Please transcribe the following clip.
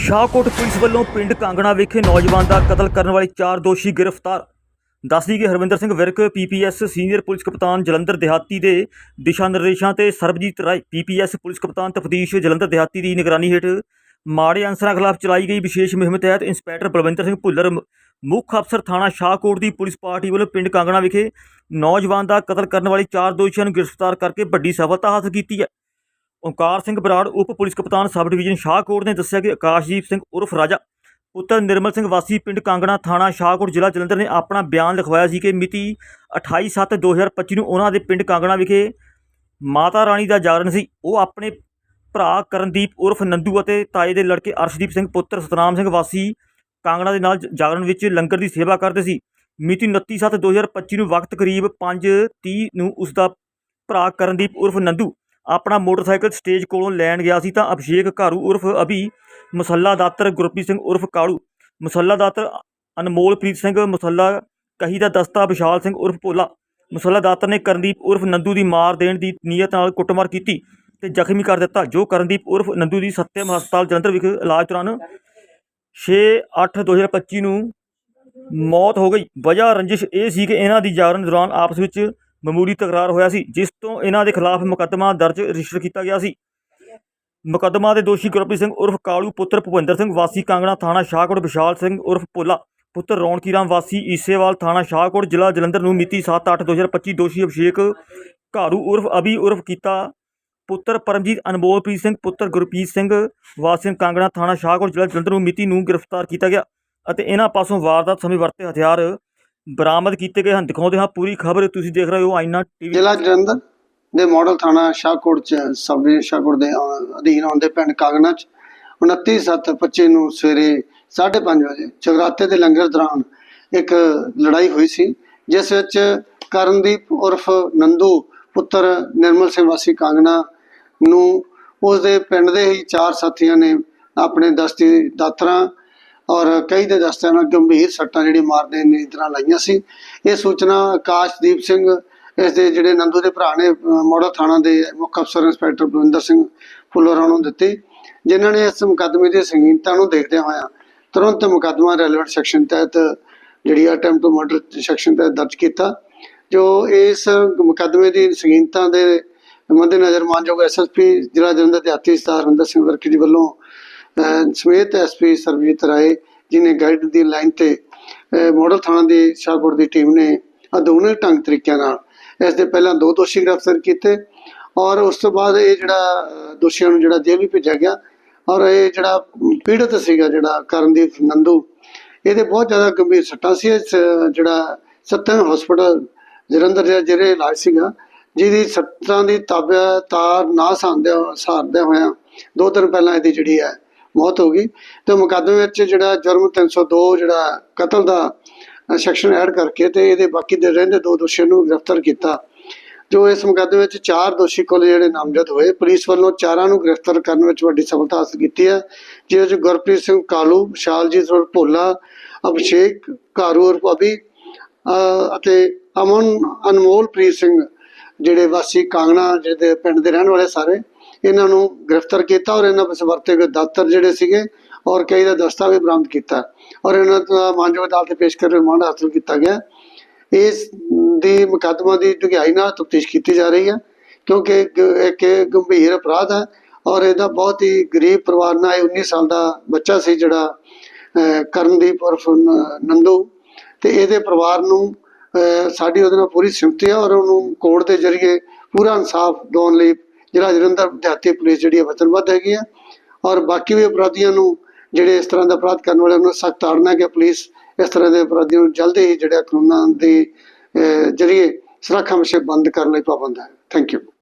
Shahkot police ਵੱਲੋਂ ਪਿੰਡ ਕਾਂਗਣਾ ਵਿਖੇ ਨੌਜਵਾਨ ਦਾ ਕਤਲ ਕਰਨ ਵਾਲੇ ਚਾਰ ਦੋਸ਼ੀ ਗ੍ਰਿਫਤਾਰ। ਦੱਸਦੀ ਕਿ Harvinder Singh Virk PPS senior police ਕਪਤਾਨ ਜਲੰਧਰ ਦਿਹਾਤੀ ਦੇ ਦਿਸ਼ਾ ਨਿਰਦੇਸ਼ਾਂ ਤੇ ਸਰਬਜੀਤ ਰਾਏ ਪੀਪੀਐਸ ਪੁਲਿਸ ਕਪਤਾਨ ਤਫਤੀਸ਼ ਜਲੰਧਰ ਦਿਹਾਤੀ ਦੀ ਨਿਗਰਾਨੀ ਹੇਠ ਮਾੜੇ ਅਨਸਰਾਂ ਖਿਲਾਫ ਚਲਾਈ ਗਈ ਵਿਸ਼ੇਸ਼ ਮੁਹਿੰਮ ਤਹਿਤ ਇੰਸਪੈਕਟਰ ਬਲਵਿੰਦਰ ਸਿੰਘ ਭੁੱਲਰ, ਮੁੱਖ ਅਫਸਰ ਥਾਣਾ ਸ਼ਾਹਕੋਟ ਦੀ ਪੁਲਿਸ ਪਾਰਟੀ ਵੱਲੋਂ ਪਿੰਡ ਕਾਂਗਣਾ ਵਿਖੇ ਨੌਜਵਾਨ ਦਾ ਕਤਲ ਕਰਨ ਵਾਲੇ ਚਾਰ ਦੋਸ਼ੀਆਂ ਨੂੰ ਗ੍ਰਿਫਤਾਰ ਕਰਕੇ ਵੱਡੀ ਸਫਲਤਾ ਹਾਸਲ ਕੀਤੀ ਹੈ। ਓਂਕਾਰ ਸਿੰਘ ਬਰਾੜ, ਉਪ ਪੁਲਿਸ ਕਪਤਾਨ ਸਬ ਡਿਵੀਜ਼ਨ ਸ਼ਾਹਕੋਟ ਨੇ ਦੱਸਿਆ ਕਿ ਆਕਾਸ਼ਦੀਪ ਸਿੰਘ ਉਰਫ ਰਾਜਾ, ਪੁੱਤਰ ਨਿਰਮਲ ਸਿੰਘ ਵਾਸੀ ਪਿੰਡ ਕਾਂਗਣਾ ਥਾਣਾ ਸ਼ਾਹਕੋਟ ਜ਼ਿਲ੍ਹਾ ਜਲੰਧਰ ਨੇ ਆਪਣਾ ਬਿਆਨ ਲਿਖਵਾਇਆ ਸੀ ਕਿ ਮਿਤੀ 28/7/2025 ਨੂੰ ਉਹਨਾਂ ਦੇ ਪਿੰਡ ਕਾਂਗਣਾ ਵਿਖੇ ਮਾਤਾ ਰਾਣੀ ਦਾ ਜਾਗਰਣ ਸੀ। ਉਹ ਆਪਣੇ ਭਰਾ ਕਰਨਦੀਪ ਉਰਫ ਨੰਦੂ ਅਤੇ ਤਾਏ ਦੇ ਲੜਕੇ ਅਰਸ਼ਦੀਪ ਸਿੰਘ, ਪੁੱਤਰ ਸਤਨਾਮ ਸਿੰਘ ਵਾਸੀ ਕਾਂਗਣਾ ਦੇ ਨਾਲ ਜਾਗਰਣ ਵਿੱਚ ਲੰਗਰ ਦੀ ਸੇਵਾ ਕਰਦੇ ਸੀ। ਮਿਤੀ 29/7/2025 ਨੂੰ ਵਕਤ ਕਰੀਬ 5:30 ਨੂੰ ਉਸ ਦਾ ਭਰਾ ਕਰਨਦੀਪ ਉਰਫ ਨੰਦੂ ਆਪਣਾ ਮੋਟਰਸਾਈਕਲ ਸਟੇਜ ਕੋਲੋਂ ਲੈਣ ਗਿਆ ਸੀ ਤਾਂ ਅਭਿਸ਼ੇਕ ਘਾਰੂ ਉਰਫ ਅਭੀ, ਮਸੱਲਾ ਦਾਤਰ ਗੁਰਪ੍ਰੀਤ ਸਿੰਘ ਉਰਫ ਕਾਲੂ, ਮਸੱਲਾ ਦਾਤਰ ਅਨਮੋਲਪ੍ਰੀਤ ਸਿੰਘ, ਮਸੱਲਾ ਕਹੀ ਦਾ ਦਸਤਾ ਵਿਸ਼ਾਲ ਸਿੰਘ ਉਰਫ ਭੋਲਾ, ਮਸੱਲਾ ਦਾਤਰ ਨੇ ਕਰਨਦੀਪ ਉਰਫ ਨੰਦੂ ਦੀ ਮਾਰ ਦੇਣ ਦੀ ਨੀਅਤ ਨਾਲ ਕੁੱਟਮਾਰ ਕੀਤੀ ਤੇ ਜ਼ਖਮੀ ਕਰ ਦਿੱਤਾ, ਜੋ ਕਰਨਦੀਪ ਉਰਫ ਨੰਦੂ ਦੀ ਸੱਤਿਅਮ ਹਸਪਤਾਲ ਜਲੰਧਰ ਵਿਖੇ ਇਲਾਜ ਦੌਰਾਨ 6/8/2025 ਨੂੰ ਮੌਤ ਹੋ ਗਈ। ਵਜ੍ਹਾ ਰੰਜਿਸ਼ ਇਹ ਸੀ ਕਿ ਇਹਨਾਂ ਦੀ ਜਾਗਰਣ ਦੌਰਾਨ ਆਪਸ ਵਿੱਚ ਮਾਮੂਲੀ ਤਕਰਾਰ ਹੋਇਆ ਸੀ, ਜਿਸ ਤੋਂ ਇਹਨਾਂ ਦੇ ਖਿਲਾਫ ਮੁਕੱਦਮਾ ਦਰਜ ਰਜਿਸਟਰ ਕੀਤਾ ਗਿਆ ਸੀ। ਮੁਕੱਦਮਾ ਦੇ ਦੋਸ਼ੀ ਗੁਰਪ੍ਰੀਤ ਸਿੰਘ ਉਰਫ ਕਾਲੂ, ਪੁੱਤਰ ਭੁਪਿੰਦਰ ਸਿੰਘ, ਵਾਸੀ ਕਾਂਗਣਾ ਥਾਣਾ ਸ਼ਾਹਕੋਟ, ਵਿਸ਼ਾਲ ਸਿੰਘ ਉਰਫ ਭੋਲਾ, ਪੁੱਤਰ ਰੌਣਕੀ ਰਾਮ, ਵਾਸੀ ਈਸੇਵਾਲ ਥਾਣਾ ਸ਼ਾਹਕੋਟ, ਜ਼ਿਲ੍ਹਾ ਜਲੰਧਰ ਨੂੰ ਮਿਤੀ 7/8/2025 ਦੋਸ਼ੀ ਅਭਿਸ਼ੇਕ ਘਾਰੂ ਉਰਫ ਅਭੀ ਉਰਫ ਕੀਤਾ। ਪੁੱਤਰ ਪਰਮਜੀਤ ਅਨਮੋਲਪ੍ਰੀਤ ਸਿੰਘ, ਪੁੱਤਰ ਗੁਰਪ੍ਰੀਤ ਸਿੰਘ, ਵਾਸੀ ਕਾਂਗਣਾ ਥਾਣਾ ਸ਼ਾਹਕੋਟ, ਜ਼ਿਲ੍ਹਾ ਜਲੰਧਰ ਨੂੰ ਮਿਤੀ ਨੂੰ ਗ੍ਰਿਫਤਾਰ ਕੀਤਾ ਗਿਆ ਅਤੇ ਇਹਨਾਂ ਪਾਸੋਂ ਵਾਰਦਾਤ ਸਮੇਂ ਵਰਤੇ ਹਥਿਆਰ ਬਰਾਮਦ ਕੀਤੇ ਗਏ ਹਨ। ਦਿਖਾਉਂਦੇ ਹਾਂ ਪੂਰੀ ਖਬਰ। ਤੁਸੀਂ ਦੇਖ ਰਹੇ ਹੋ ਆਈਨਾ ਟੀਵੀ ਜ਼ਿਲ੍ਹਾ ਜਲੰਧਰ ਦੇ ਮਾਡਲ ਥਾਣਾ ਸ਼ਾਹਕੋਟ ਚ ਸਬ ਡਿਵੀਜ਼ਨ ਸ਼ਾਹਕੋਟ ਦੇ ਅਧੀਨ ਆਉਂਦੇ ਪਿੰਡ ਕਾਗਨਾ ਚ 29/7/25 ਨੂੰ ਸਵੇਰੇ 5:30 ਵਜੇ ਜਗਰਾਤੇ ਦੇ ਲੰਗਰ ਦੌਰਾਨ ਇੱਕ ਲੜਾਈ ਹੋਈ ਸੀ, ਜਿਸ ਵਿੱਚ ਕਰਨਦੀਪ ਉਰਫ ਨੰਦੂ ਪੁੱਤਰ ਨਿਰਮਲ ਸਿੰਘ ਵਾਸੀ ਕਾਂਗਣਾ ਨੂੰ ਉਸ ਦੇ ਪਿੰਡ ਦੇ ਹੀ ਚਾਰ ਸਾਥੀਆਂ ਨੇ ਆਪਣੇ ਦਸਤੀ ਦਾਤਰਾਂ ਔਰ ਕਈ ਦੇ ਦਸਤਿਆਂ ਨਾਲ ਗੰਭੀਰ ਸੱਟਾਂ ਜਿਹੜੀ ਮਾਰਦੇ ਨੇ ਤਰ੍ਹਾਂ ਲਾਈਆਂ ਸੀ। ਇਹ ਸੂਚਨਾ ਆਕਾਸ਼ਦੀਪ ਸਿੰਘ, ਇਸ ਦੇ ਜਿਹੜੇ ਨੰਦੂ ਦੇ ਭਰਾ ਨੇ ਮੋੜਾ ਥਾਣਾ ਦੇ ਮੁੱਖ ਅਫਸਰ ਇੰਸਪੈਕਟਰ ਬਲਵਿੰਦਰ ਸਿੰਘ ਫੁੱਲਰਾਂ ਨੂੰ ਦਿੱਤੀ, ਜਿਨ੍ਹਾਂ ਨੇ ਇਸ ਮੁਕੱਦਮੇ ਦੀ ਸੰਗੀਨਤਾ ਨੂੰ ਦੇਖਦਿਆਂ ਹੋਇਆਂ ਤੁਰੰਤ ਮੁਕੱਦਮਾ ਰੈਲੇਵੈਂਟ ਸੈਕਸ਼ਨ ਤਹਿਤ ਜਿਹੜੀ ਅਟੈਂਪਟ ਟੂ ਮਰਡਰ ਸੈਕਸ਼ਨ ਤਹਿਤ ਦਰਜ ਕੀਤਾ, ਜੋ ਇਸ ਮੁਕੱਦਮੇ ਦੀ ਸੰਗੀਨਤਾ ਦੇ ਮੱਦੇਨਜ਼ਰ ਮਾਨਯੋਗ ਐਸਐਸਪੀ ਜ਼ਿਲ੍ਹਾ ਜਲੰਧਰ ਦੇ ਆਤੀ ਸਤਾਰ ਹਰਿੰਦਰ ਸਿੰਘ ਵਰਕੀ ਜੀ ਵੱਲੋਂ ਅਹ ਸਮੇਤ ਐਸਪੀ ਸਰਬਜੀਤ ਰਾਏ ਜਿਨੇ ਗਾਈਡ ਦੀ ਲਾਈਨ ਤੇ, ਅਹ ਥਾਣਾ ਦੀ ਸ਼ਾਹਕੋਟ ਦੀ ਟੀਮ ਨੇ ਆਧੁਨਿਕ ਢੰਗ ਤਰੀਕਿਆਂ ਨਾਲ ਇਸ ਦੇ ਪਹਿਲਾਂ ਦੋ ਦੋਸ਼ੀ ਗ੍ਰਿਫਤਾਰ ਕੀਤੇ ਔਰ ਉਸ ਤੋਂ ਬਾਅਦ ਇਹ ਜਿਹੜਾ ਦੋਸ਼ੀਆਂ ਨੂੰ ਜਿਹੜਾ ਜੇਲ੍ਹ ਵੀ ਭੇਜਿਆ ਗਿਆ ਔਰ ਇਹ ਜਿਹੜਾ ਪੀੜਤ ਸੀਗਾ ਜਿਹੜਾ ਕਰਨਦੀਪ ਨੰਦੂ, ਇਹਦੇ ਬਹੁਤ ਜ਼ਿਆਦਾ ਗੰਭੀਰ ਸੱਟਾਂ ਸੀ। ਜਿਹੜਾ ਸੱਤਨ ਹਸਪੀਟਲ ਜਲੰਧਰ ਦੇ ਜਿਹੜੇ ਇਲਾਜ ਸੀਗਾ, ਜਿਹਦੀ ਸੱਟਾਂ ਦੀ ਤਾਬਿਆ ਤਾਰ ਨਾ ਸਾਂਦੇ ਸਾਰਦੇ ਹੋਇਆ। ਦੋ ਦਿਨ ਪਹਿਲਾਂ ਇਹਦੀ ਜਿਹੜੀ ਹੈ ਮੌਤ ਹੋ ਗਈ। ਤੇ ਮੁਕੱਦਮੇ ਵਿੱਚ ਜਿਹੜਾ ਜੁਰਮ 302 ਜਿਹੜਾ ਕਤਲ ਦਾ ਸੈਕਸ਼ਨ ਐਡ ਕਰਕੇ ਤੇ ਇਹਦੇ ਬਾਕੀ ਦੇ ਰਹਿੰਦੇ ਦੋ ਦੋਸ਼ੀਆਂ ਨੂੰ ਗ੍ਰਿਫਤਾਰ ਕੀਤਾ। ਜੋ ਇਸ ਮੁਕੱਦਮੇ ਵਿੱਚ ਚਾਰ ਦੋਸ਼ੀ ਕੋਲ ਜਿਹੜੇ ਨਾਮਜ਼ਦ ਹੋਏ। ਪੁਲਿਸ ਵੱਲੋਂ ਚਾਰਾਂ ਨੂੰ ਗ੍ਰਿਫਤਾਰ ਕਰਨ ਵਿੱਚ ਵੱਡੀ ਸਫਲਤਾ ਹਾਸਲ ਕੀਤੀ ਹੈ, ਜਿਹਦੇ ਵਿੱਚ ਗੁਰਪ੍ਰੀਤ ਸਿੰਘ ਕਾਲੂ ਵਿਸ਼ਾਲਜੀਤ ਔਰ ਭੋਲਾ, ਅਭਿਸ਼ੇਕ ਕਾਰੂ ਔਰ ਅਭੀ ਅਤੇ ਅਮਨ ਅਨਮੋਲਪ੍ਰੀਤ ਸਿੰਘ, ਜਿਹੜੇ ਵਾਸੀ ਕਾਂਗਣਾ ਜਿਹਦੇ ਪਿੰਡ ਦੇ ਰਹਿਣ ਵਾਲੇ ਸਾਰੇ। ਇਹਨਾਂ ਨੂੰ ਗ੍ਰਿਫਤਾਰ ਕੀਤਾ ਔਰ ਇਹਨਾਂ ਵਿੱਚ ਵਰਤੇ ਗਏ ਦਾਤਰ ਜਿਹੜੇ ਸੀਗੇ ਔਰ ਕਈ ਦਾ ਦਸਤਾਵੇਜ਼ ਬਰਾਮਦ ਕੀਤਾ। ਔਰ ਇਹਨਾਂ ਦਾ ਮਾਨਯੋਗ ਅਦਾਲਤ ਪੇਸ਼ ਕਰ ਰਿਮਾਂਡ ਹਾਸਲ ਕੀਤਾ ਗਿਆ। ਇਸ ਦੀ ਮੁਕੱਦਮਾ ਦੀ ਡੂੰਘਾਈ ਨਾਲ ਤਫਤੀਸ਼ ਕੀਤੀ ਜਾ ਰਹੀ ਹੈ ਕਿਉਂਕਿ ਇੱਕ ਗੰਭੀਰ ਅਪਰਾਧ ਹੈ ਔਰ ਇਹਦਾ ਬਹੁਤ ਹੀ ਗਰੀਬ ਪਰਿਵਾਰ ਨਾਲ ਇਹ 19 ਸਾਲ ਦਾ ਬੱਚਾ ਸੀ ਜਿਹੜਾ ਕਰਨਦੀਪ ਉਰਫ ਨੰਦੂ ਤੇ ਇਹਦੇ ਪਰਿਵਾਰ ਨੂੰ ਅਹ, ਸਾਡੀ ਉਹਦੇ ਨਾਲ ਪੂਰੀ ਸਿਮਤੀ ਹੈ ਔਰ ਉਹਨੂੰ ਕੋਰਟ ਦੇ ਜ਼ਰੀਏ ਪੂਰਾ ਇਨਸਾਫ ਦਿਵਾਉਣ ਲਈ ਜਿਹੜਾ ਜਲੰਧਰ ਦਿਹਾਤੀ ਪੁਲਿਸ ਜਿਹੜੀ ਹੈ ਵਚਨਬੱਧ ਹੈਗੀ ਹੈ ਔਰ ਬਾਕੀ ਵੀ ਅਪਰਾਧੀਆਂ ਨੂੰ ਜਿਹੜੇ ਇਸ ਤਰ੍ਹਾਂ ਦਾ ਅਪਰਾਧ ਕਰਨ ਵਾਲਿਆਂ ਨੂੰ ਸਖਤ ਤਾੜਨਾ ਕਿ ਪੁਲਿਸ ਇਸ ਤਰ੍ਹਾਂ ਦੇ ਅਪਰਾਧੀਆਂ ਨੂੰ ਜਲਦੀ ਹੀ ਜਿਹੜਾ ਕਾਨੂੰਨਾਂ ਦੇ ਅਹ, ਜ਼ਰੀਏ ਸੁਰੱਖਿਆ ਮਸ਼ੇ ਬੰਦ ਕਰਨ ਲਈ ਪਾਬੰਦ ਹੈ। Thank you